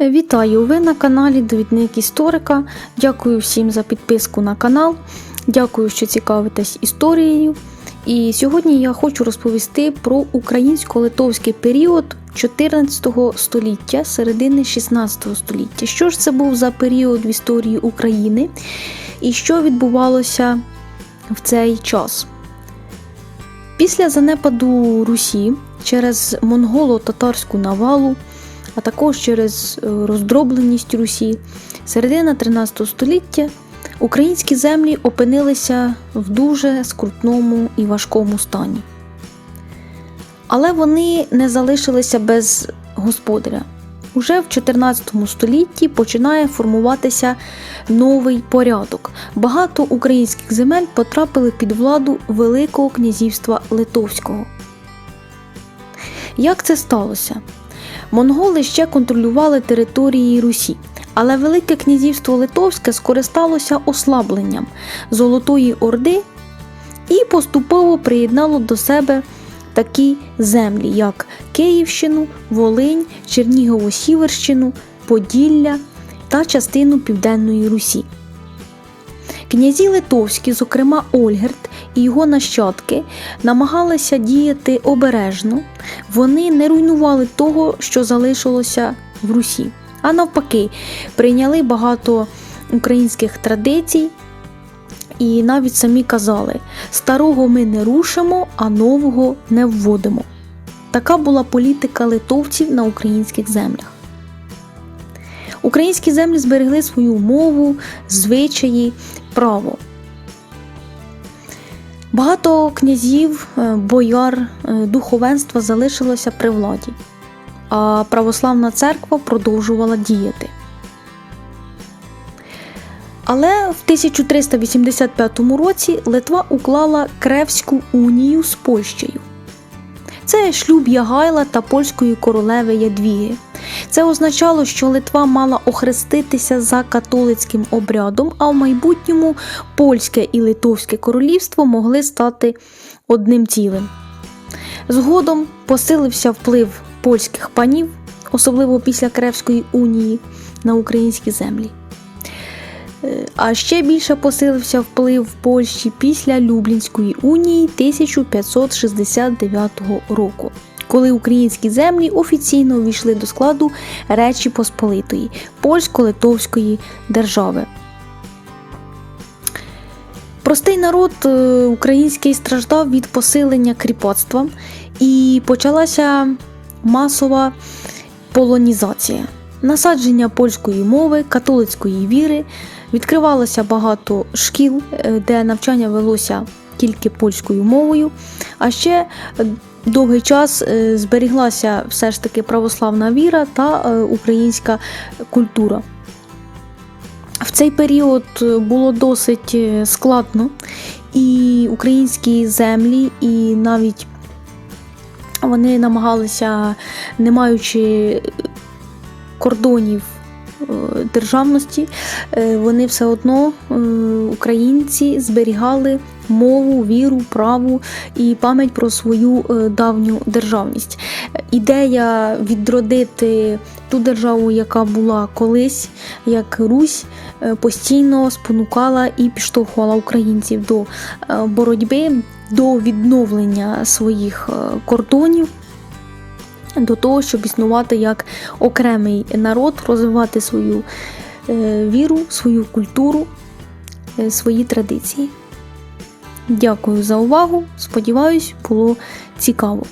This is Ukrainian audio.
Вітаю! Ви на каналі Довідник Історика. Дякую всім за підписку на канал. Дякую, що цікавитесь історією. І сьогодні я хочу розповісти про українсько-литовський період 14 століття, середини 16 століття. Що ж це був за період в історії України і що відбувалося в цей час? Після занепаду Русі через монголо-татарську навалу а також через е, роздробленість Русі. Середина 13 століття українські землі опинилися в дуже скрутному і важкому стані. Але вони не залишилися без господаря. Уже в 14 столітті починає формуватися новий порядок. Багато українських земель потрапили під владу Великого князівства Литовського. Як це сталося? Монголи ще контролювали території Русі, але Велике князівство Литовське скористалося ослабленням Золотої Орди і поступово приєднало до себе такі землі, як Київщину, Волинь, Чернігово-Сіверщину, Поділля та частину Південної Русі. Князі Литовські, зокрема Ольгерт і його нащадки, намагалися діяти обережно, вони не руйнували того, що залишилося в Русі, а навпаки, прийняли багато українських традицій. І навіть самі казали: старого ми не рушимо, а нового не вводимо. Така була політика литовців на українських землях. Українські землі зберегли свою мову, звичаї, право. Багато князів, е, бояр, е, духовенства залишилося при владі, а православна церква продовжувала діяти. Але в 1385 році Литва уклала Кревську унію з Польщею. Це шлюб Ягайла та польської королеви Ядвіги. Це означало, що Литва мала охреститися за католицьким обрядом, а в майбутньому польське і литовське королівство могли стати одним цілим. Згодом посилився вплив польських панів, особливо після Кревської унії, на українські землі. А ще більше посилився вплив Польщі після Люблінської унії 1569 року коли українські землі офіційно увійшли до складу Речі Посполитої польсько-литовської держави. Простий народ е, український страждав від посилення кріпацтва і почалася масова полонізація, насадження польської мови, католицької віри, відкривалося багато шкіл, е, де навчання велося тільки польською мовою, а ще довгий час е, зберіглася все ж таки православна віра та е, українська культура. В цей період е, було досить складно, і українські землі, і навіть вони намагалися, не маючи кордонів державності, вони все одно, українці, зберігали мову, віру, праву і пам'ять про свою е, давню державність. Ідея відродити ту державу, яка була колись, як Русь, е, постійно спонукала і підштовхувала українців до е, боротьби, до відновлення своїх кордонів. До того, щоб існувати як окремий народ, розвивати свою віру, свою культуру, свої традиції. Дякую за увагу. Сподіваюсь, було цікаво.